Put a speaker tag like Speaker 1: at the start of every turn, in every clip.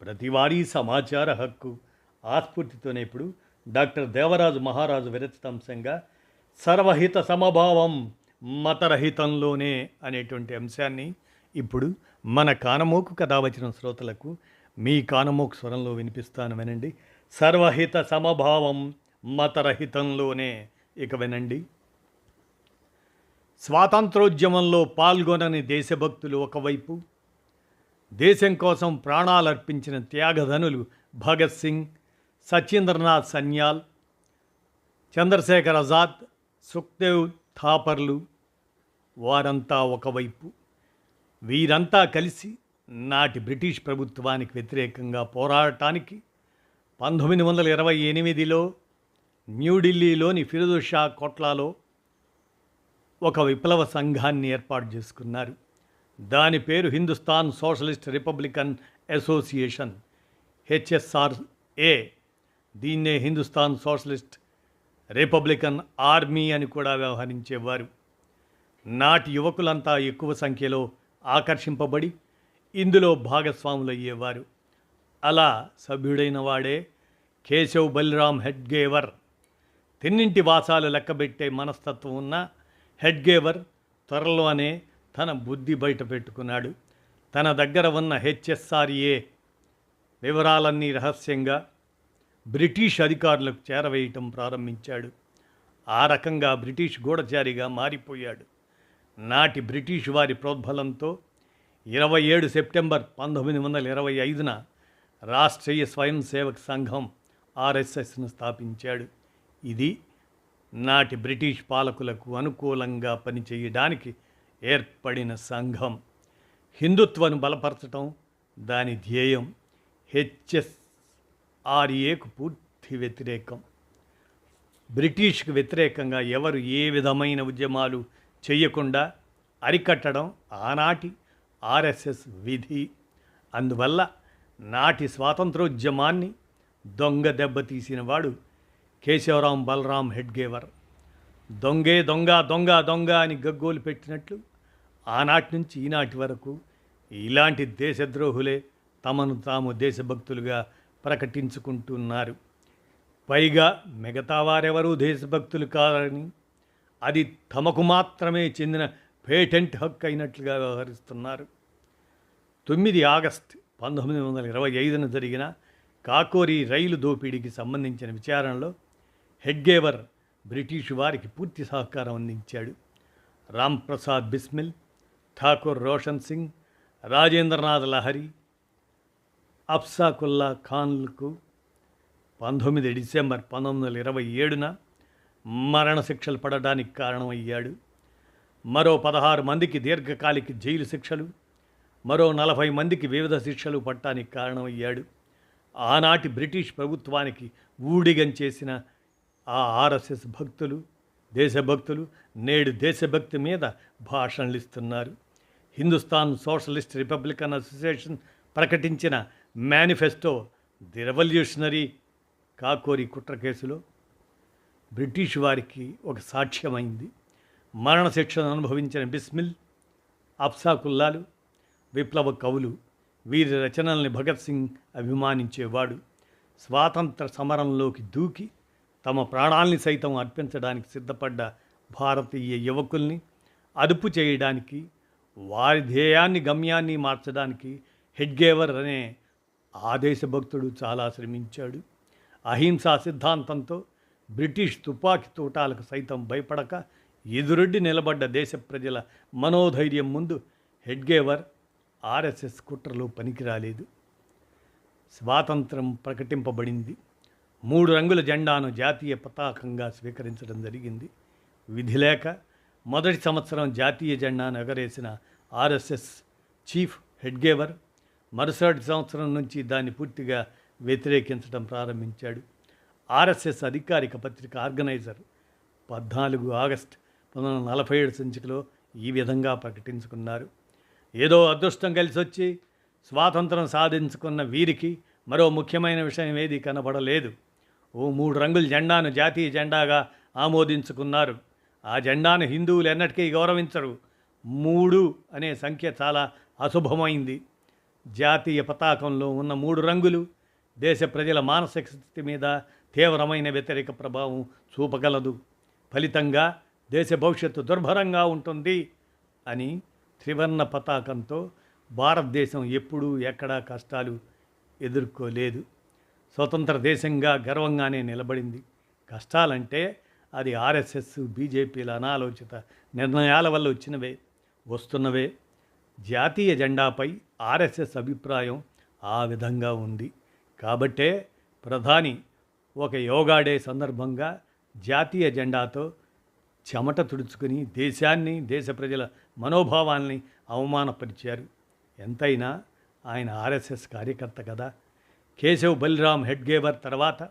Speaker 1: ప్రతివారీ సమాచార హక్కు ఆస్ఫూర్తితోనే ఇప్పుడు డాక్టర్ దేవరాజు మహారాజు విరచితాంశంగా సర్వహిత సమభావం మతరహితంలోనే అనేటువంటి అంశాన్ని ఇప్పుడు మన కానమోకు కథ వచ్చిన శ్రోతలకు మీ కానమోకు స్వరంలో వినిపిస్తాను వినండి. సర్వహిత సమభావం మతరహితంలోనే ఇక వినండి. స్వాతంత్రోద్యమంలో పాల్గొనని దేశభక్తులు ఒకవైపు దేశం కోసం ప్రాణాలర్పించిన త్యాగధనులు భగత్ సింగ్ సత్యేంద్రనాథ్ సన్యాల్ చంద్రశేఖర్ ఆజాద్ సుఖ్దేవ్ థాపర్లు. వారంతా ఒకవైపు. వీరంతా కలిసి నాటి బ్రిటిష్ ప్రభుత్వానికి వ్యతిరేకంగా పోరాడటానికి పంతొమ్మిది వందల ఇరవై ఎనిమిదిలో న్యూఢిల్లీలోని ఫిరోజ్ షా కోట్లాలో ఒక విప్లవ సంఘాన్ని ఏర్పాటు చేసుకున్నారు. దాని పేరు Hindustan socialist republican association HSRA. దీన్నే హిందుస్థాన్ సోషలిస్ట్ రిపబ్లికన్ ఆర్మీ అని కూడా వ్యవహరించేవారు. నాటి యువకులంతా ఎక్కువ సంఖ్యలో ఆకర్షింపబడి ఇందులో భాగస్వాములయ్యేవారు. అలా సభ్యుడైన వాడే కేశవ్ బలిరామ్ హెడ్గేవర్. తిన్నింటి వాసాలు లెక్కబెట్టే మనస్తత్వం ఉన్న హెడ్గేవర్ త్వరలోనే తన బుద్ధి బయట పెట్టుకున్నాడు. తన దగ్గర ఉన్న హెచ్ఎస్ఆర్ఏ వివరాలన్నీ రహస్యంగా బ్రిటిష్ అధికారులకు చేరవేయటం ప్రారంభించాడు. ఆ రకంగా బ్రిటిష్ గూఢచారిగా మారిపోయాడు. నాటి బ్రిటిష్ వారి ప్రోద్బలంతో ఇరవై ఏడు సెప్టెంబర్ పంతొమ్మిది వందల ఇరవై ఐదున రాష్ట్రీయ స్వయం సేవక్ సంఘం ఆర్ఎస్ఎస్ను స్థాపించాడు. ఇది నాటి బ్రిటిష్ పాలకులకు అనుకూలంగా పనిచేయడానికి ఏర్పడిన సంఘం. హిందుత్వను బలపరచటం దాని ధ్యేయం హెచ్ఎస్ఆర్ఏకు పూర్తి వ్యతిరేకం. బ్రిటిష్కు వ్యతిరేకంగా ఎవరు ఏ విధమైన ఉద్యమాలు చేయకుండా అరికట్టడం ఆనాటి ఆర్ఎస్ఎస్ విధి. అందువల్ల నాటి స్వాతంత్రోద్యమాన్ని దొంగ దెబ్బతీసిన వాడు కేశవరాం బలరాం హెడ్గేవర్. దొంగే దొంగ దొంగ దొంగ అని గగ్గోలు పెట్టినట్లు ఆనాటి నుంచి ఈనాటి వరకు ఇలాంటి దేశద్రోహులే తమను తాము దేశభక్తులుగా ప్రకటించుకుంటున్నారు. పైగా మిగతా వారెవరూ దేశభక్తులు కాదని అది తమకు మాత్రమే చెందిన పేటెంట్ హక్కు అయినట్లుగా వ్యవహరిస్తున్నారు. తొమ్మిది ఆగస్ట్ పంతొమ్మిది వందల ఇరవై ఐదున జరిగిన కాకోరి రైలు దోపిడీకి సంబంధించిన విచారణలో హెడ్గేవర్ బ్రిటిష్ వారికి పూర్తి సహకారం అందించాడు. రాంప్రసాద్ బిస్మిల్ ఠాకూర్ రోషన్ సింగ్ రాజేంద్రనాథ్ లహరి అఫ్సాకుల్లా ఖాన్లకు పంతొమ్మిది డిసెంబర్ పంతొమ్మిది వందల ఇరవై ఏడున మరణశిక్షలు పడడానికి కారణమయ్యాడు. మరో పదహారు మందికి దీర్ఘకాలిక జైలు శిక్షలు మరో నలభై మందికి వివిధ శిక్షలు పట్టడానికి కారణమయ్యాడు. ఆనాటి బ్రిటిష్ ప్రభుత్వానికి ఊడిగం చేసిన ఆ ఆర్ఎస్ఎస్ భక్తులు దేశభక్తులు నేడు దేశభక్తి మీద భాషణలు ఇస్తున్నారు. హిందుస్థాన్ సోషలిస్ట్ రిపబ్లికన్ అసోసియేషన్ ప్రకటించిన మేనిఫెస్టో ది రెవల్యూషనరీ కాకోరి కుట్ర కేసులో బ్రిటిష్ వారికి ఒక సాక్ష్యమైంది. మరణశిక్షను అనుభవించిన బిస్మిల్ అప్సాకుల్లాలు విప్లవ కవులు వీరి రచనల్ని భగత్ సింగ్ అభిమానించేవాడు. స్వాతంత్ర సమరంలోకి దూకి తమ ప్రాణాల్ని సైతం అర్పించడానికి సిద్ధపడ్డ భారతీయ యువకుల్ని అదుపు చేయడానికి వారి ధ్యేయాన్ని గమ్యాన్ని మార్చడానికి హెడ్గేవర్ అనే ఆదేశభక్తుడు చాలా శ్రమించాడు. అహింసా సిద్ధాంతంతో బ్రిటిష్ తుపాకీ తూటాలకు సైతం భయపడక ఎదురొడ్డి నిలబడ్డ దేశ ప్రజల మనోధైర్యం ముందు హెడ్గేవర్ ఆర్ఎస్ఎస్ కుట్రలో పనికిరాలేదు. స్వాతంత్రం ప్రకటింపబడింది. మూడు రంగుల జెండాను జాతీయ పతాకంగా స్వీకరించడం జరిగింది. విధి లేక మొదటి సంవత్సరం జాతీయ జెండాను ఎగరేసిన ఆర్ఎస్ఎస్ చీఫ్ హెడ్గేవర్ మరుసటి సంవత్సరం నుంచి దాన్ని పూర్తిగా వ్యతిరేకించడం ప్రారంభించాడు. ఆర్ఎస్ఎస్ అధికారిక పత్రిక ఆర్గనైజర్ పద్నాలుగు ఆగస్ట్ పంతొమ్మిది వందల నలభై ఏడు సంచికలో ఈ విధంగా ప్రకటించుకున్నారు. ఏదో అదృష్టం కలిసి వచ్చి స్వాతంత్రం సాధించుకున్న వీరికి మరో ముఖ్యమైన విషయం ఏది కనబడలేదు. ఓ మూడు రంగుల జెండాను జాతీయ జెండాగా ఆమోదించుకున్నారు. ఆ జెండాను హిందువులు ఎన్నటికీ గౌరవించరు. మూడు అనే సంఖ్య చాలా అశుభమైంది. జాతీయ పతాకంలో ఉన్న మూడు రంగులు దేశ ప్రజల మానసిక స్థితి మీద తీవ్రమైన వ్యతిరేక ప్రభావం చూపగలదు. ఫలితంగా దేశ భవిష్యత్తు దుర్భరంగా ఉంటుంది అని త్రివర్ణ పతాకంతో భారతదేశం ఎప్పుడూ ఎక్కడా కష్టాలు ఎదుర్కోలేదు. స్వతంత్ర దేశంగా గర్వంగానే నిలబడింది. కష్టాలంటే అది ఆర్ఎస్ఎస్ బీజేపీల అనాలోచిత నిర్ణయాల వల్ల వచ్చినవే వస్తున్నవే. జాతీయ జెండాపై ఆర్ఎస్ఎస్ అభిప్రాయం ఆ విధంగా ఉంది. కాబట్టే ప్రధాని ఒక యోగా డే సందర్భంగా జాతీయ జెండాతో చెమట తుడుచుకుని దేశాన్ని దేశ ప్రజల మనోభావాల్ని అవమానపరిచారు. ఎంతైనా ఆయన ఆర్ఎస్ఎస్ కార్యకర్త కదా. కేశవ్ బలిరామ్ హెడ్గేవర్ తర్వాత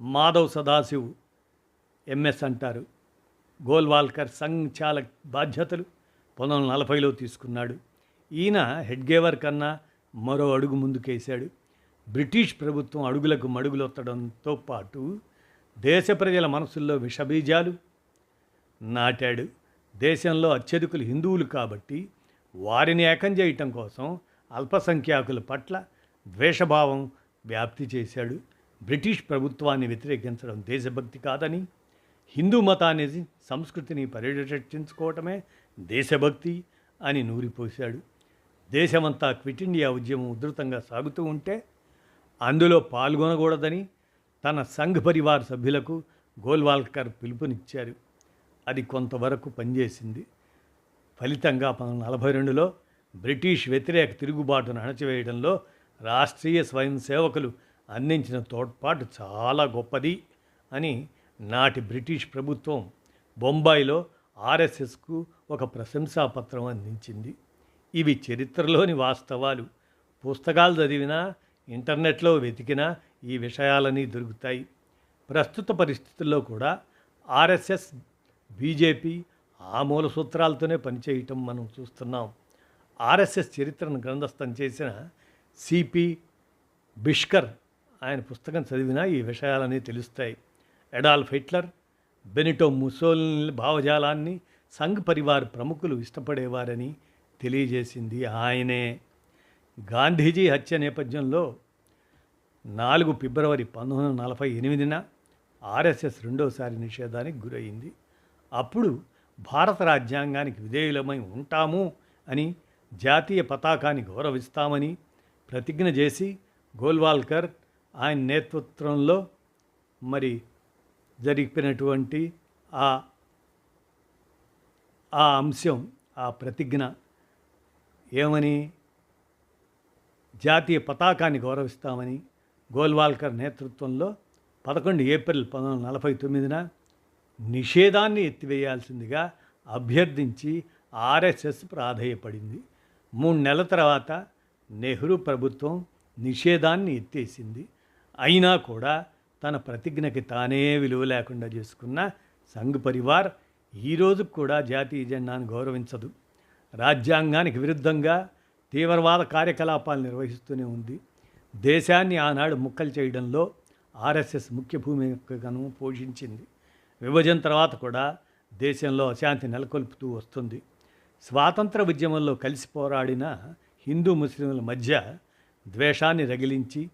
Speaker 1: మాధవ్ సదాశివ్ ఎంఎస్ అంటారు. గోల్వాల్కర్ సంఘ్ చాలక్ బాధ్యతలు పంతొమ్మిది వందల నలభైలో తీసుకున్నాడు. ఈయన హెడ్గేవర్ కన్నా మరో అడుగు ముందుకేశాడు. బ్రిటిష్ ప్రభుత్వం అడుగులకు మడుగులొత్తడంతో పాటు దేశ ప్రజల మనసుల్లో విషబీజాలు నాటాడు. దేశంలో అత్యధికులు హిందువులు కాబట్టి వారిని ఏకం చేయటం కోసం అల్పసంఖ్యాకుల పట్ల ద్వేషభావం వ్యాప్తి చేశాడు. బ్రిటిష్ ప్రభుత్వాన్ని వ్యతిరేకించడం దేశభక్తి కాదని హిందూ మతాన్ని సంస్కృతిని పరిరక్షించుకోవటమే దేశభక్తి అని నూరిపోశాడు. దేశమంతా క్విట్ ఇండియా ఉద్యమం ఉధృతంగా సాగుతూ ఉంటే అందులో పాల్గొనకూడదని తన సంఘ్ పరివార్ సభ్యులకు గోల్వాల్కర్ పిలుపునిచ్చారు. అది కొంతవరకు పనిచేసింది. ఫలితంగా పంతొమ్మిది నలభై రెండులో బ్రిటిష్ వ్యతిరేక తిరుగుబాటును అణచివేయడంలో రాష్ట్రీయ స్వయం సేవకులు అందించిన తోడ్పాటు చాలా గొప్పది అని నాటి బ్రిటిష్ ప్రభుత్వం బొంబాయిలో ఆర్ఎస్ఎస్కు ఒక ప్రశంసాపత్రం అందించింది. ఇవి చరిత్రలోని వాస్తవాలు. పుస్తకాలు చదివినా ఇంటర్నెట్లో వెతికినా ఈ విషయాలన్నీ దొరుకుతాయి. ప్రస్తుత పరిస్థితుల్లో కూడా ఆర్ఎస్ఎస్ బీజేపీ ఆ మూల సూత్రాలతోనే పనిచేయటం మనం చూస్తున్నాం. ఆర్ఎస్ఎస్ చరిత్రను గ్రంథస్థం చేసిన సిపి బిష్కర్ ఆయన పుస్తకం చదివినా ఈ విషయాలన్నీ తెలుస్తాయి. ఎడాల్ఫ్ హిట్లర్ బెనిటో ముసోల్ భావజాలాన్ని సంఘ్ పరివార్ ప్రముఖులు ఇష్టపడేవారని తెలియజేసింది ఆయనే. గాంధీజీ హత్య నేపథ్యంలో నాలుగు ఫిబ్రవరి పంతొమ్మిది వందల నలభై ఎనిమిదిన ఆర్ఎస్ఎస్ రెండోసారి నిషేధానికి గురయింది అప్పుడు భారత రాజ్యాంగానికి విధేయులమై ఉంటాము అని జాతీయ పతాకాన్ని గౌరవిస్తామని ప్రతిజ్ఞ చేసి గోల్వాల్కర్ ఆయన నేతృత్వంలో మరి జరిపినటువంటి ఆ ఆ అంశం ఆ ప్రతిజ్ఞ ఏమని? జాతీయ పతాకాన్ని గౌరవిస్తామని గోల్వాల్కర్ నేతృత్వంలో పదకొండు ఏప్రిల్ పంతొమ్మిది వందల నలభై తొమ్మిదిన నిషేధాన్ని ఎత్తివేయాల్సిందిగా అభ్యర్థించి ఆర్ఎస్ఎస్ ప్రాధేయపడింది. మూడు నెలల తర్వాత నెహ్రూ ప్రభుత్వం నిషేధాన్ని ఎత్తేసింది. అయినా కూడా తన ప్రతిజ్ఞకి తానే విలువ లేకుండా చేసుకున్న సంఘ్ పరివార్ ఈరోజు కూడా జాతీయ జెండాను గౌరవించదు. రాజ్యాంగానికి విరుద్ధంగా తీవ్రవాద కార్యకలాపాలు నిర్వహిస్తూనే ఉంది. దేశాన్ని ఆనాడు ముక్కలు చేయడంలో ఆర్ఎస్ఎస్ ముఖ్య భూమికను పోషించింది. విభజన తర్వాత కూడా దేశంలో అశాంతి నెలకొల్పుతూ వస్తుంది. స్వాతంత్ర ఉద్యమంలో కలిసి పోరాడిన హిందూ ముస్లింల మధ్య ద్వేషాన్ని రగిలించి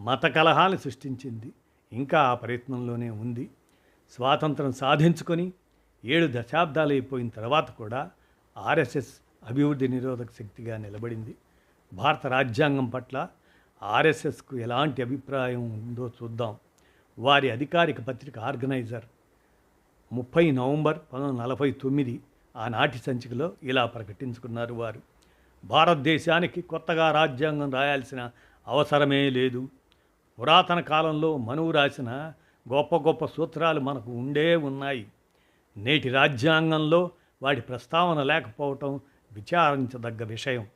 Speaker 1: మత కలహాలు సృష్టించింది. ఇంకా ఆ ప్రయత్నంలోనే ఉంది. స్వాతంత్రం సాధించుకొని ఏడు దశాబ్దాలు అయిపోయిన తర్వాత కూడా ఆర్ఎస్ఎస్ అభివృద్ధి నిరోధక శక్తిగా నిలబడింది. భారత రాజ్యాంగం పట్ల ఆర్ఎస్ఎస్కు ఎలాంటి అభిప్రాయం ఉందో చూద్దాం. వారి అధికారిక పత్రిక ఆర్గనైజర్ ముప్పై నవంబర్ పంతొమ్మిది నలభై తొమ్మిది ఆనాటి సంచికలో ఇలా ప్రకటించుకున్నారు వారు. భారతదేశానికి కొత్తగా రాజ్యాంగం రాయాల్సిన అవసరమే లేదు. పురాతన కాలంలో మనువు రాసిన గొప్ప గొప్ప సూత్రాలు మనకు ఉండే ఉన్నాయి. నేటి రాజ్యాంగంలో వాటి ప్రస్తావన లేకపోవటం విచారించదగ్గ విషయం.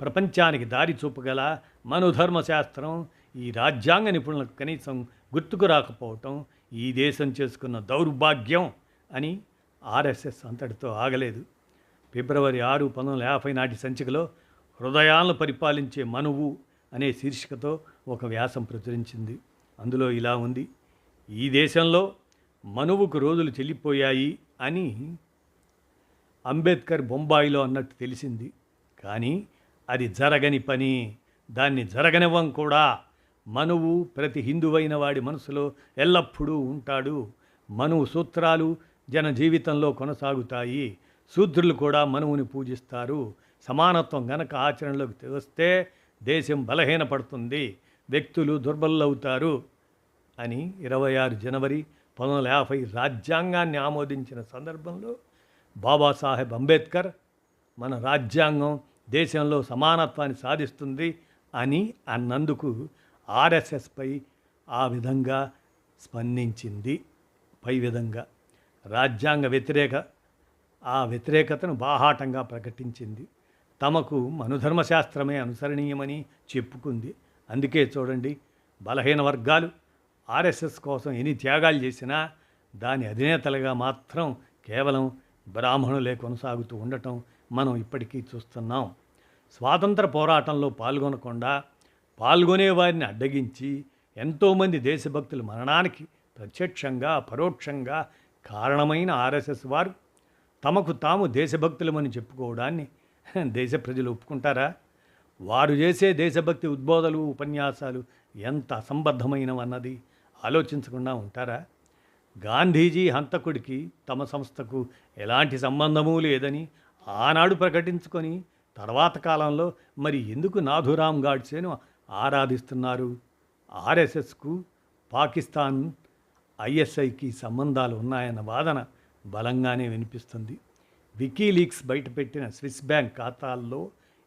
Speaker 1: ప్రపంచానికి దారి చూపగల మనుధర్మశాస్త్రం ఈ రాజ్యాంగ నిపుణులకు కనీసం గుర్తుకు రాకపోవటం ఈ దేశం చేసుకున్న దౌర్భాగ్యం అని ఆర్ఎస్ఎస్ అంతటితో ఆగలేదు. ఫిబ్రవరి ఆరు పంతొమ్మిది వందల యాభై నాటి సంచికలో హృదయాలను పరిపాలించే మనువు అనే శీర్షికతో ఒక వ్యాసం ప్రచురించింది. అందులో ఇలా ఉంది ఈ దేశంలో మనువుకు రోజులు చెల్లిపోయాయి అని అంబేద్కర్ బొంబాయిలో అన్నట్టు తెలిసింది. కానీ అది జరగని పని దాన్ని జరగనివ్వం కూడా. మనువు ప్రతి హిందువైన వాడి మనసులో ఎల్లప్పుడూ ఉంటాడు. మనువు సూత్రాలు జన జీవితంలో కొనసాగుతాయి. శూద్రులు కూడా మనువుని పూజిస్తారు. సమానత్వం గనక ఆచరణలోకి వస్తే దేశం బలహీనపడుతుంది. వ్యక్తులు దుర్బలవుతారు అని ఇరవై ఆరు జనవరి పంతొమ్మిది వందల యాభై రాజ్యాంగాన్ని ఆమోదించిన సందర్భంలో బాబాసాహెబ్ అంబేద్కర్ మన రాజ్యాంగం దేశంలో సమానత్వాన్ని సాధిస్తుంది అని అన్నందుకు ఆర్ఎస్ఎస్పై ఆ విధంగా స్పందించింది. పై విధంగా రాజ్యాంగ వ్యతిరేక ఆ వ్యతిరేకతను బాహాటంగా ప్రకటించింది. తమకు మనుధర్మశాస్త్రమే అనుసరణీయమని చెప్పుకుంది. అందుకే చూడండి బలహీన వర్గాలు ఆర్ఎస్ఎస్ కోసం ఎన్ని త్యాగాలు చేసినా దాని అధినేతలుగా మాత్రం కేవలం బ్రాహ్మణులే కొనసాగుతూ ఉండటం మనం ఇప్పటికీ చూస్తున్నాం. స్వాతంత్ర పోరాటంలో పాల్గొనకుండా పాల్గొనే వారిని అడ్డగించి ఎంతోమంది దేశభక్తుల మరణానికి ప్రత్యక్షంగా పరోక్షంగా కారణమైన ఆర్ఎస్ఎస్ వారు తమకు తాము దేశభక్తులమని చెప్పుకోవడాన్ని దేశ ప్రజలు ఒప్పుకుంటారా? వారు చేసే దేశభక్తి ఉద్బోధలు ఉపన్యాసాలు ఎంత అసంబద్ధమైనవన్నది ఆలోచించకుండా ఉంటారా? గాంధీజీ హంతకుడికి తమ సంస్థకు ఎలాంటి సంబంధమూ లేదని ఆనాడు ప్రకటించుకొని తర్వాత కాలంలో మరి ఎందుకు నాథురామ్ గాడ్సేను ఆరాధిస్తున్నారు? ఆర్ఎస్ఎస్కు పాకిస్తాన్ ఐఎస్ఐకి సంబంధాలు ఉన్నాయన్న వాదన బలంగానే వినిపిస్తుంది. వికీలీక్స్ బయటపెట్టిన స్విస్ బ్యాంక్ ఖాతాల్లో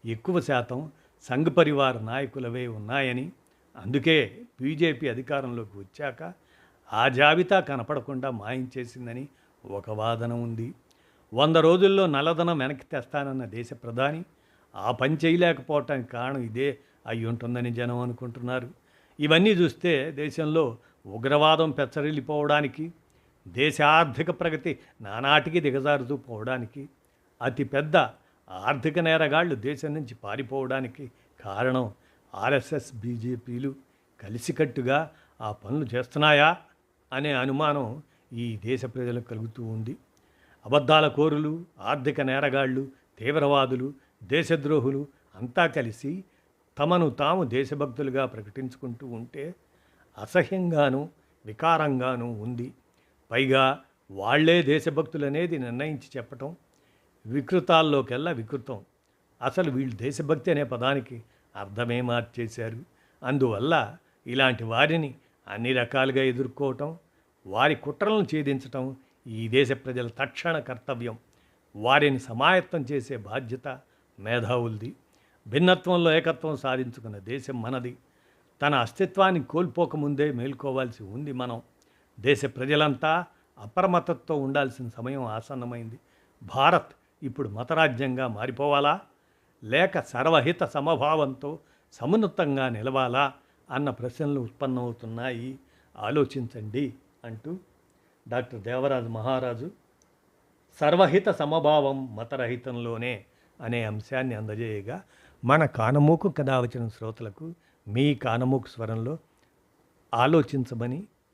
Speaker 1: ఎక్కువ శాతం సంఘ్ పరివార నాయకులవే ఉన్నాయని అందుకే బీజేపీ అధికారంలోకి వచ్చాక ఆ జాబితా కనపడకుండా మాయించేసిందని ఒక వాదన ఉంది. వంద రోజుల్లో నల్లధనం వెనక్కి తెస్తానన్న దేశ ప్రధాని ఆ పని చేయలేకపోవటానికి కారణం ఇదే అయి ఉంటుందని జనం అనుకుంటున్నారు. ఇవన్నీ చూస్తే దేశంలో ఉగ్రవాదం పెచ్చరిల్లిపోవడానికి దేశ ఆర్థిక ప్రగతి నానాటికి దిగజారుతూ పోవడానికి అతిపెద్ద ఆర్థిక నేరగాళ్ళు దేశం నుంచి పారిపోవడానికి కారణం ఆర్ఎస్ఎస్ బీజేపీలు కలిసికట్టుగా ఆ పనులు చేస్తున్నాయా అనే అనుమానం ఈ దేశ ప్రజలకు కలుగుతూ ఉంది. అబద్ధాల కోరులు ఆర్థిక నేరగాళ్ళు తీవ్రవాదులు దేశద్రోహులు అంతా కలిసి తమను తాము దేశభక్తులుగా ప్రకటించుకుంటూ ఉంటే అసహ్యంగాను వికారంగాను ఉంది. పైగా వాళ్ళే దేశభక్తులనేది నిర్ణయించి చెప్పటం వికృతాల్లోకెల్లా వికృతం. అసలు వీళ్ళు దేశభక్తి అనే పదానికి అర్థమే మార్చేశారు. అందువల్ల ఇలాంటి వారిని అన్ని రకాలుగా ఎదుర్కోవటం వారి కుట్రలను ఛేదించటం ఈ దేశ ప్రజల తక్షణ కర్తవ్యం. వారిని సమాయత్తం చేసే బాధ్యత మేధావులది. భిన్నత్వంలో ఏకత్వం సాధించుకున్న దేశం మనది. తన అస్తిత్వాన్ని కోల్పోకముందే మేల్కోవాల్సి ఉంది మనం. దేశ ప్రజలంతా అప్రమత్తతో ఉండాల్సిన సమయం ఆసన్నమైంది. భారత్ ఇప్పుడు మతరాజ్యంగా మారిపోవాలా? లేక సర్వహిత సమభావంతో సమున్నతంగా నిలవాలా? అన్న ప్రశ్నలు ఉత్పన్నమవుతున్నాయి. ఆలోచించండి అంటూ డాక్టర్ దేవరాజు మహారాజు సర్వహిత సమభావం మతరహితంలోనే అనే అంశాన్ని అందజేయగా మన కానమూకు కథ వచ్చిన శ్రోతలకు మీ కానమూకు స్వరంలో ఆలోచించమని